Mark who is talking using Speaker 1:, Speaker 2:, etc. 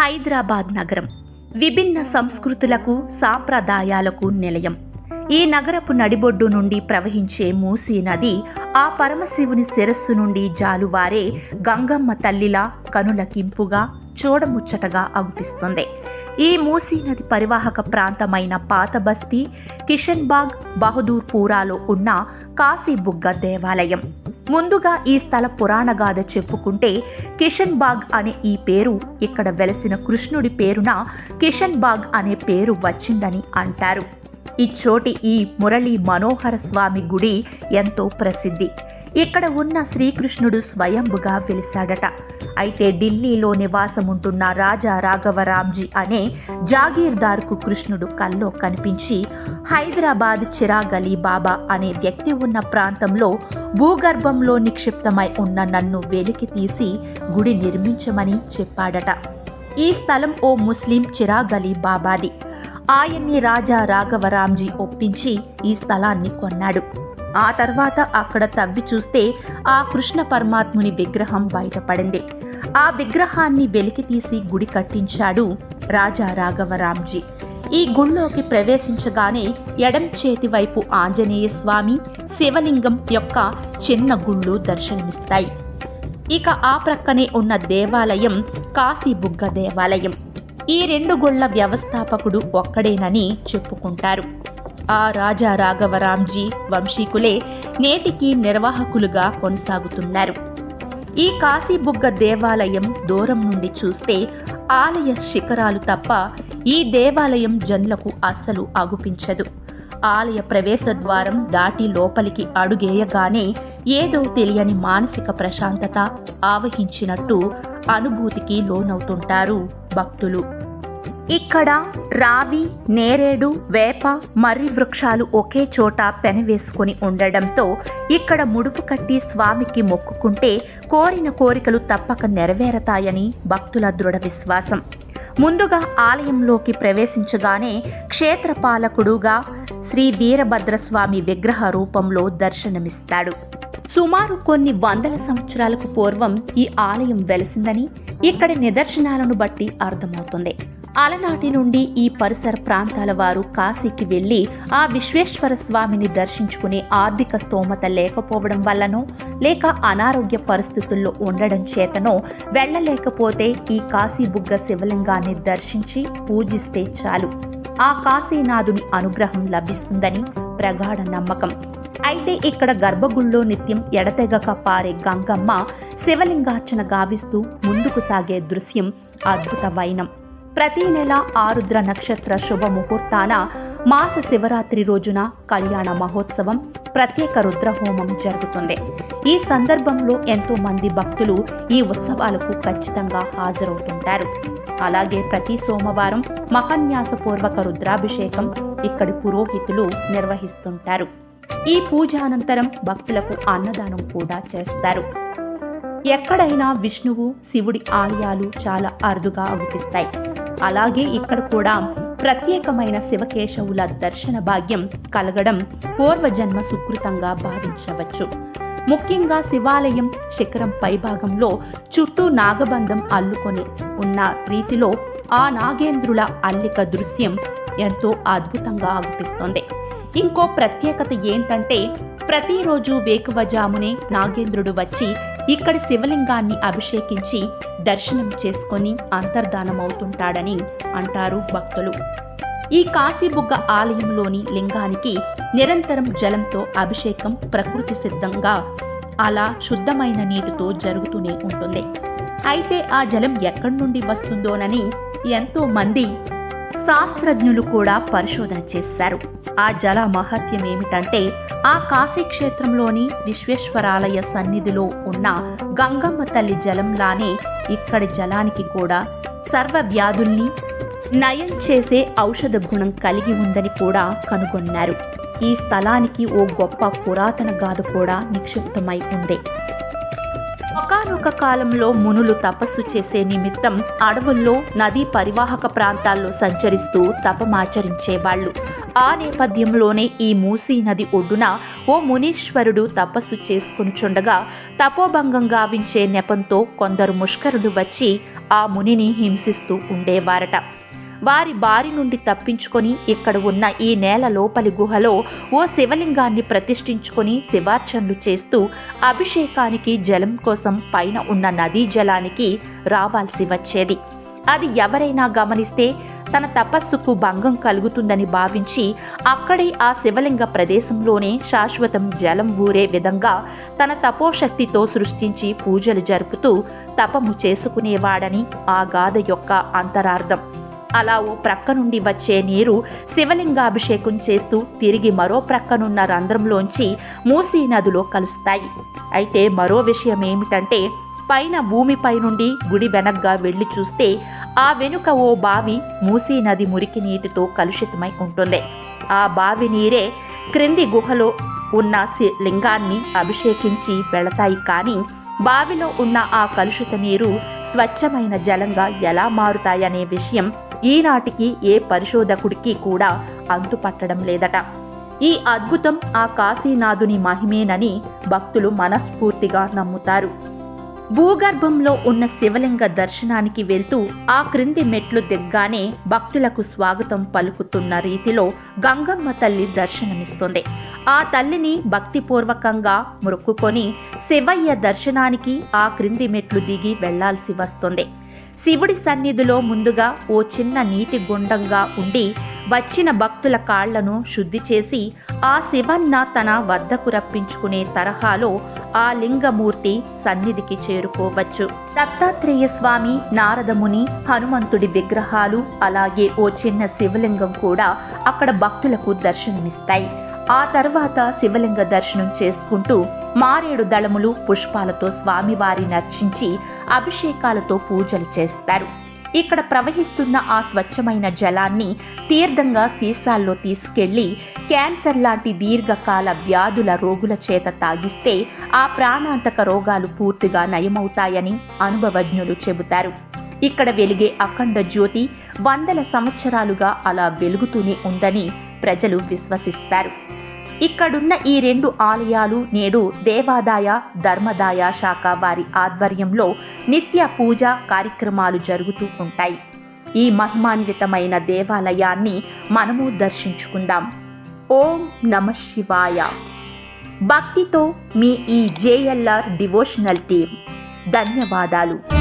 Speaker 1: హైదరాబాద్ నగరం. విభిన్న సంస్కృతులకు సాంప్రదాయాలకు నిలయం. ఈ నగరపు నడిబొడ్డు నుండి ప్రవహించే మూసీ నది ఆ పరమశివుని శిరస్సు నుండి జాలువారే గంగమ్మ తల్లిలా కనులకింపుగా చూడముచ్చటగా అగుపిస్తుంది. ఈ మూసీ నది పరివాహక ప్రాంతమైన పాత బస్తీ కిషన్బాగ్ ఉన్న కాశీబుగ్గ దేవాలయం. ముందుగా ఈ స్థల పురాణగాథ చెప్పుకుంటే కిషన్ బాగ్ అనే ఈ పేరు ఇక్కడ వెలసిన కృష్ణుడి పేరున కిషన్ బాగ్ అనే పేరు వచ్చిందని అంటారు. ఇచ్చోటి ఈ మురళీ మనోహర స్వామి గుడి ఎంతో ప్రసిద్ధి. ఇక్కడ ఉన్న శ్రీకృష్ణుడు స్వయంభుగా వెలిశాడట. అయితే ఢిల్లీలో నివాసముంటున్న రాజా రాఘవరామ్జీ అనే జాగీర్దార్కు కృష్ణుడు కల్లో కనిపించి హైదరాబాద్ చిరాగలీ బాబా అనే వ్యక్తి ఉన్న ప్రాంతంలో భూగర్భంలో నిక్షిప్తమై ఉన్న నన్ను వెలికి తీసి గుడి నిర్మించమని చెప్పాడట. ఈ స్థలం ఓ ముస్లిం చిరాగలీ బాబాది. ఆయన్ని రాజా రాఘవరామ్జీ ఒప్పించి ఈ స్థలాన్ని కొన్నాడు. ఆ తర్వాత అక్కడ తవ్వి చూస్తే ఆ కృష్ణ పరమాత్ముని విగ్రహం బయటపడింది. ఆ విగ్రహాన్ని వెలికి తీసి గుడి కట్టించాడు రాజా రాఘవరామ్జీ. ఈ గుళ్ళోకి ప్రవేశించగానే ఎడం చేతి వైపు ఆంజనేయ స్వామి శివలింగం యొక్క చిన్న గుళ్ళు దర్శనమిస్తాయి. ఇక ఆ ప్రక్కనే ఉన్న దేవాలయం కాశీబుగ్గ దేవాలయం. ఈ రెండు గుళ్ళ వ్యవస్థాపకుడు ఒక్కడేనని చెప్పుకుంటారు. ఆ రాజా రాఘవరామ్జీ వంశీకులే నేటికి నిర్వాహకులుగా కొనసాగుతున్నారు. ఈ కాశీబుగ్గ దేవాలయం దూరం నుండి చూస్తే ఆలయ శిఖరాలు తప్ప ఈ దేవాలయం జన్లకు అస్సలు అగుపించదు. ఆలయ ప్రవేశ ద్వారం దాటి లోపలికి అడుగేయగానే ఏదో తెలియని మానసిక ప్రశాంతత ఆవహించినట్టు అనుభూతికి లోనవుతుంటారు భక్తులు. ఇక్కడ రావి నేరేడు వేప మర్రి వృక్షాలు ఒకే చోట పెనవేసుకుని ఉండడంతో ఇక్కడ ముడుపు కట్టి స్వామికి మొక్కుకుంటే కోరిన కోరికలు తప్పక నెరవేరతాయని భక్తుల దృఢ విశ్వాసం. ముందుగా ఆలయంలోకి ప్రవేశించగానే క్షేత్రపాలకుడుగా శ్రీ వీరభద్రస్వామి విగ్రహ రూపంలో దర్శనమిస్తాడు. సుమారు కొన్ని వందల సంవత్సరాలకు పూర్వం ఈ ఆలయం వెలిసిందని ఇక్కడి నిదర్శనాలను బట్టి అర్థమవుతుంది. అలనాటి నుండి ఈ పరిసర ప్రాంతాల వారు కాశీకి వెళ్ళి ఆ విశ్వేశ్వర స్వామిని దర్శించుకునే ఆర్థిక స్తోమత లేకపోవడం వల్లనో లేక అనారోగ్య పరిస్థితుల్లో ఉండడం చేతనో వెళ్ళలేకపోతే ఈ కాశీ బుగ్గ శివలింగాన్ని దర్శించి పూజిస్తే చాలు. ఆ కాశీనాథుని అనుగ్రహం లభిస్తుందని ప్రగాఢ నమ్మకం. అయితే ఇక్కడ గర్భగుళ్ళో నిత్యం ఎడతెగక పారే గంగమ్మ శివలింగార్చన గావిస్తూ ముందుకు సాగే దృశ్యం అద్భుత వైనం. ప్రతి నెల ఆరుద్ర నక్షత్ర శుభ ముహూర్తాన మాస శివరాత్రి రోజున కళ్యాణ మహోత్సవం ప్రత్యేక రుద్రహోమం జరుగుతుంది. ఈ సందర్భంలో ఎంతో మంది భక్తులు ఈ ఉత్సవాలకు ఖచ్చితంగా హాజరవుతుంటారు. అలాగే ప్రతి సోమవారం మహాన్యాసపూర్వక రుద్రాభిషేకం ఇక్కడి పురోహితులు నిర్వహిస్తుంటారు. ఈ పూజ అనంతరం భక్తులకు అన్నదానం కూడా చేస్తారు. ఎక్కడైనా విష్ణువు శివుడి ఆలయాలు చాలా అరుదుగా అవుపిస్తాయి అలాగే ఇక్కడ కూడా ప్రత్యేకమైన శివకేశవుల దర్శన భాగ్యం కలగడం పూర్వజన్మ సుకృతంగా భావించవచ్చు. ముఖ్యంగా శివాలయం శిఖరం పైభాగంలో చుట్టూ నాగబంధం అల్లుకొని ఉన్న రీతిలో ఆ నాగేంద్రుల అల్లిక దృశ్యం ఎంతో అద్భుతంగా అనిపిస్తోంది ఇంకో ప్రత్యేకత ఏంటంటే ప్రతిరోజు వేకువజామునే నాగేంద్రుడు వచ్చి ఇక్కడ శివలింగాన్ని అభిషేకించి దర్శనం చేసుకొని అంతర్ధానమవుతుంటాడని అంటారు భక్తులు. ఈ కాశీబుగ్గ ఆలయంలోని లింగానికి నిరంతరం జలంతో అభిషేకం ప్రకృతి సిద్ధంగా అలా శుద్ధమైన నీటితో జరుగుతూనే ఉంటుంది. అయితే ఆ జలం ఎక్కడి నుండి వస్తుందోనని ఎంతో మంది శాస్త్రజ్ఞులు కూడా పరిశోధన చేశారు. ఆ జల మహత్యం ఏమిటంటే ఆ కాశీ క్షేత్రంలోని విశ్వేశ్వరాలయ సన్నిధిలో ఉన్న గంగమ్మ తల్లి జలంలానే ఇక్కడి జలానికి కూడా సర్వ వ్యాధుల్ని నయం చేసే ఔషధ గుణం కలిగి ఉందని కూడా కనుగొన్నారు. ఈ స్థలానికి ఓ గొప్ప పురాతన గాథ కూడా నిక్షిప్తమై ఉంది. ఒకనొక కాలంలో మునులు తపస్సు చేసే నిమిత్తం అడవుల్లో నదీ పరివాహక ప్రాంతాల్లో సంచరిస్తూ తపమాచరించేవాళ్ళు ఆ నేపథ్యంలోనే ఈ మూసీ నది ఒడ్డున ఓ మునీశ్వరుడు తపస్సు చేసుకునిచుండగా తపోభంగం గావించే నెపంతో కొందరు ముష్కరులు వచ్చి ఆ మునిని హింసిస్తూ ఉండేవారట. వారి బారి నుండి తప్పించుకొని ఇక్కడ ఉన్న ఈ నేల లోపలి గుహలో ఓ శివలింగాన్ని ప్రతిష్ఠించుకొని శివార్చనలు చేస్తూ అభిషేకానికి జలం కోసం పైన ఉన్న నదీ జలానికి రావాల్సి వచ్చేది. అది ఎవరైనా గమనిస్తే తన తపస్సుకు భంగం కలుగుతుందని భావించి అక్కడే ఆ శివలింగ ప్రదేశంలోనే శాశ్వతం జలం ఊరే విధంగా తన తపోశక్తితో సృష్టించి పూజలు జరుపుతూ తపము చేసుకునేవాడని ఆ గాథ యొక్క అంతరార్థం. అలా ఓ ప్రక్క నుండి వచ్చే నీరు శివలింగాభిషేకం చేస్తూ తిరిగి మరో ప్రక్కనున్న రంధ్రంలోంచి మూసీ నదిలో కలుస్తాయి. అయితే మరో విషయం ఏమిటంటే పైన భూమిపై నుండి గుడి వెనగ్గా వెళ్ళి చూస్తే ఆ వెనుక ఓ బావి మూసీ నది మురికి నీటితో కలుషితమై ఉంటుంది. ఆ బావి నీరే క్రింది గుహలో ఉన్న శి- లింగాన్ని అభిషేకించి వెళతాయి కానీ బావిలో ఉన్న ఆ కలుషిత నీరు స్వచ్ఛమైన జలంగా ఎలా మారుతాయనే విషయం ఈనాటికి ఏ పరిశోధకుడికి కూడా అంతుపట్టడం లేదట. ఈ అద్భుతం ఆ కాశీనాథుని మహిమేనని భక్తులు మనస్ఫూర్తిగా నమ్ముతారు. భూగర్భంలో ఉన్న శివలింగ దర్శనానికి వెళ్తూ ఆ క్రింది మెట్లు దిగ్గానే భక్తులకు స్వాగతం పలుకుతున్న రీతిలో గంగమ్మ తల్లి దర్శనమిస్తుంది. ఆ తల్లిని భక్తిపూర్వకంగా మొక్కుకొని శివయ్య దర్శనానికి ఆ క్రింది మెట్లు దిగి వెళ్ళాల్సి వస్తుంది. శివుడి సన్నిధిలో ముందుగా ఓ చిన్న నీటి గుండంగా ఉండి వచ్చిన భక్తుల కాళ్ళను శుద్ధి చేసి ఆ శివన్న తన వద్దకు రప్పించుకునే తరహాలో ఆ లింగమూర్తి సన్నిధికి చేరుకోవచ్చు. దత్తాత్రేయ స్వామి నారదముని హనుమంతుడి విగ్రహాలు అలాగే ఓ చిన్న శివలింగం కూడా అక్కడ భక్తులకు దర్శనమిస్తాయి. ఆ తర్వాత శివలింగ దర్శనం చేసుకుంటూ మారేడు దళములు పుష్పాలతో స్వామివారిని అర్చించి అభిషేకాలతో పూజలు చేస్తారు. ఇక్కడ ప్రవహిస్తున్న ఆ స్వచ్ఛమైన జలాన్ని తీర్థంగా సీసాల్లో తీసుకెళ్ళి క్యాన్సర్ లాంటి దీర్ఘకాల వ్యాధుల రోగుల చేత తాగిస్తే ఆ ప్రాణాంతక రోగాలు పూర్తిగా నయమవుతాయని అనుభవజ్ఞులు చెబుతారు. ఇక్కడ వెలిగే అఖండ జ్యోతి వందల సంవత్సరాలుగా అలా వెలుగుతూనే ఉందని ప్రజలు విశ్వసిస్తారు. ఇక్కడున్న ఈ రెండు ఆలయాలు నేడు దేవాదాయ ధర్మదాయ శాఖ వారి ఆధ్వర్యంలో నిత్య పూజ కార్యక్రమాలు జరుగుతూ ఉంటాయి. ఈ మహిమాన్వితమైన దేవాలయాన్ని మనము దర్శించుకుందాం. ఓం నమ శివాయ. భక్తితో మీ ఈ జేఎల్ఆర్ డివోషనల్ టీం. ధన్యవాదాలు.